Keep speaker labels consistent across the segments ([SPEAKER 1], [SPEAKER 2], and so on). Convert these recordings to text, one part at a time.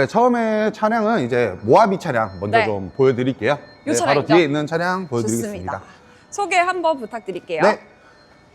[SPEAKER 1] 네, 처음에 차량은 이제 모하비 차량 먼저
[SPEAKER 2] 네.
[SPEAKER 1] 좀 보여드릴게요.
[SPEAKER 2] 요
[SPEAKER 1] 네, 바로
[SPEAKER 2] 차량이죠?
[SPEAKER 1] 뒤에 있는 차량 보여드리겠습니다.
[SPEAKER 2] 좋습니다. 소개 한번 부탁드릴게요.
[SPEAKER 1] 네.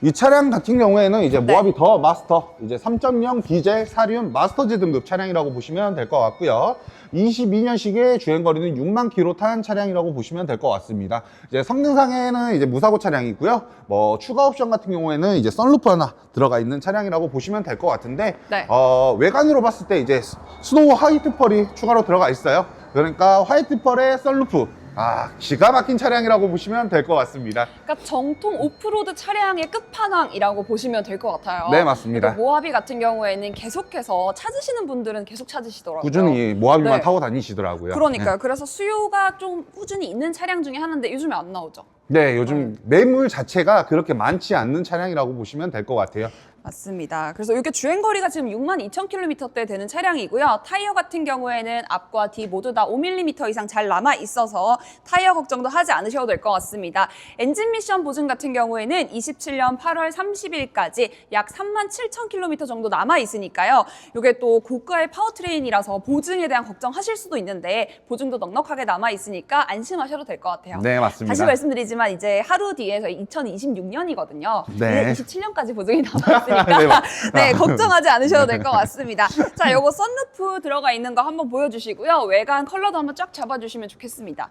[SPEAKER 1] 이 차량 같은 경우에는 이제
[SPEAKER 2] 네.
[SPEAKER 1] 모하비 더 마스터 이제 3.0 디젤 사륜 마스터즈 등급 차량이라고 보시면 될 것 같고요. 22년식의 주행 거리는 6만 킬로 탄 차량이라고 보시면 될 것 같습니다. 이제 성능상에는 이제 무사고 차량이고요. 뭐 추가 옵션 같은 경우에는 이제 썬루프 하나 들어가 있는 차량이라고 보시면 될 것 같은데
[SPEAKER 2] 네.
[SPEAKER 1] 어, 외관으로 봤을 때 이제 스노우 화이트 펄이 추가로 들어가 있어요. 그러니까 화이트 펄에 썬루프 아 기가 막힌 차량이라고 보시면 될 것 같습니다.
[SPEAKER 2] 그러니까 정통 오프로드 차량의 끝판왕이라고 보시면 될 것 같아요.
[SPEAKER 1] 네 맞습니다.
[SPEAKER 2] 모하비 같은 경우에는 계속해서 찾으시는 분들은 계속 찾으시더라고요.
[SPEAKER 1] 꾸준히 모하비만
[SPEAKER 2] 네.
[SPEAKER 1] 타고 다니시더라고요.
[SPEAKER 2] 그러니까요. 그래서 수요가 좀 꾸준히 있는 차량 중에 하나인데 요즘에 안 나오죠.
[SPEAKER 1] 네, 요즘 매물 자체가 그렇게 많지 않는 차량이라고 보시면 될 것 같아요.
[SPEAKER 2] 맞습니다. 그래서 이게 주행 거리가 지금 6만 2천 킬로미터대 되는 차량이고요. 타이어 같은 경우에는 앞과 뒤 모두 다 5mm 이상 잘 남아 있어서 타이어 걱정도 하지 않으셔도 될 것 같습니다. 엔진 미션 보증 같은 경우에는 27년 8월 30일까지 약 3만 7천 킬로미터 정도 남아 있으니까요. 이게 또 고가의 파워트레인이라서 보증에 대한 걱정하실 수도 있는데 보증도 넉넉하게 남아 있으니까 안심하셔도 될 것 같아요.
[SPEAKER 1] 네, 맞습니다.
[SPEAKER 2] 다시 말씀드리지만 이제 하루 뒤에서 2026년이거든요.
[SPEAKER 1] 네.
[SPEAKER 2] 27년까지 보증이 남아 있 으니까
[SPEAKER 1] 네, 맞-
[SPEAKER 2] 네, 걱정하지 않으셔도 될 것 같습니다. 자, 요거 썬루프 들어가 있는 거 한번 보여주시고요. 외관 컬러도 한번 쫙 잡아주시면 좋겠습니다.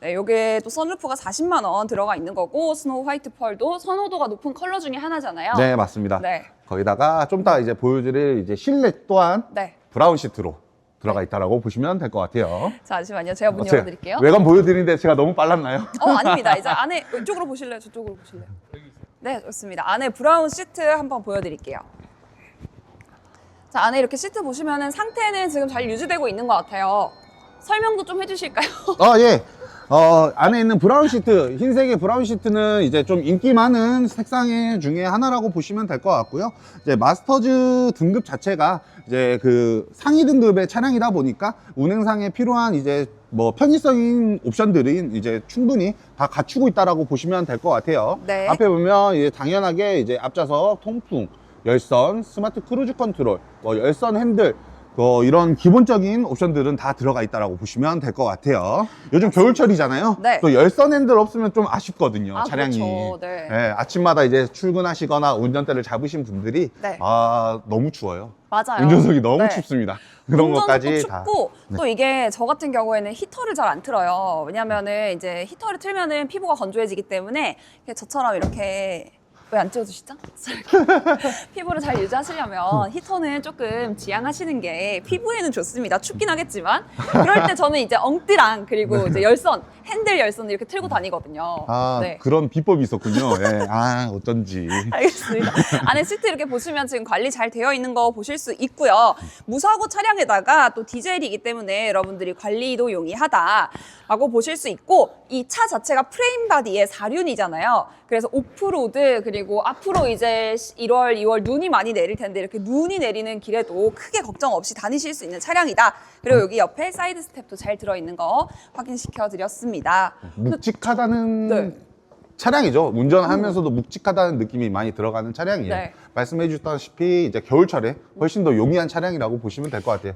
[SPEAKER 2] 네, 요게 또 썬루프가 40만 원 들어가 있는 거고 스노우 화이트 펄도 선호도가 높은 컬러 중에 하나잖아요.
[SPEAKER 1] 네, 맞습니다.
[SPEAKER 2] 네.
[SPEAKER 1] 거기다가 좀 이따 이제 보여드릴 이제 실내 또한
[SPEAKER 2] 네.
[SPEAKER 1] 브라운 시트로 들어가 있다라고 보시면 될 것 같아요.
[SPEAKER 2] 잠시만요. 제가 문 열어드릴게요.
[SPEAKER 1] 외관 보여드리는데 제가 너무 빨랐나요?
[SPEAKER 2] 어, 아닙니다. 이제 안에 이쪽으로 보실래요? 저쪽으로 보실래요? 네, 좋습니다. 안에 브라운 시트 한번 보여드릴게요. 자, 안에 이렇게 시트 보시면은 상태는 지금 잘 유지되고 있는 것 같아요. 설명도 좀 해주실까요?
[SPEAKER 1] 아, 예. 어, 안에 있는 브라운 시트, 흰색의 브라운 시트는 이제 좀 인기 많은 색상 중에 하나라고 보시면 될 것 같고요. 이제 마스터즈 등급 자체가 이제 그 상위 등급의 차량이다 보니까 운행상에 필요한 이제 뭐 편의성인 옵션들이 이제 충분히 다 갖추고 있다라고 보시면 될 것 같아요.
[SPEAKER 2] 네.
[SPEAKER 1] 앞에 보면 이제 당연하게 이제 앞좌석 통풍, 열선, 스마트 크루즈 컨트롤, 뭐 열선 핸들, 뭐 이런 기본적인 옵션들은 다 들어가 있다라고 보시면 될 것 같아요. 요즘 겨울철이잖아요.
[SPEAKER 2] 네.
[SPEAKER 1] 또 열선 핸들 없으면 좀 아쉽거든요.
[SPEAKER 2] 아,
[SPEAKER 1] 차량이.
[SPEAKER 2] 그렇죠. 네.
[SPEAKER 1] 예, 아침마다 이제 출근하시거나 운전대를 잡으신 분들이
[SPEAKER 2] 네.
[SPEAKER 1] 아 너무 추워요.
[SPEAKER 2] 맞아요.
[SPEAKER 1] 운전석이 너무
[SPEAKER 2] 네.
[SPEAKER 1] 춥습니다. 그런 것까지 다. 네.
[SPEAKER 2] 춥고 또 이게 저 같은 경우에는 히터를 잘 안 틀어요. 왜냐면은 이제 히터를 틀면은 피부가 건조해지기 때문에 저처럼 이렇게 왜 안 찍어주시죠? 피부를 잘 유지하시려면 히터는 조금 지양하시는 게 피부에는 좋습니다. 춥긴 하겠지만 그럴 때 저는 이제 엉뜨랑 그리고 이제 열선 핸들 열선 이렇게 틀고 다니거든요.
[SPEAKER 1] 아
[SPEAKER 2] 네.
[SPEAKER 1] 그런 비법이 있었군요. 예. 아 어쩐지.
[SPEAKER 2] 알겠습니다. 안에 시트 이렇게 보시면 지금 관리 잘 되어 있는 거 보실 수 있고요. 무사고 차량에다가 또 디젤이기 때문에 여러분들이 관리도 용이하다라고 보실 수 있고 이 차 자체가 프레임 바디의 사륜이잖아요. 그래서 오프로드 그리고 앞으로 이제 1월, 2월 눈이 많이 내릴 텐데 이렇게 눈이 내리는 길에도 크게 걱정 없이 다니실 수 있는 차량이다. 그리고 여기 옆에 사이드 스텝도 잘 들어있는 거 확인시켜 드렸습니다.
[SPEAKER 1] 묵직하다는
[SPEAKER 2] 네.
[SPEAKER 1] 차량이죠. 운전하면서도 묵직하다는 느낌이 많이 들어가는 차량이에요.
[SPEAKER 2] 네.
[SPEAKER 1] 말씀해 주셨다시피 이제 겨울철에 훨씬 더 용이한 차량이라고 보시면 될 것 같아요.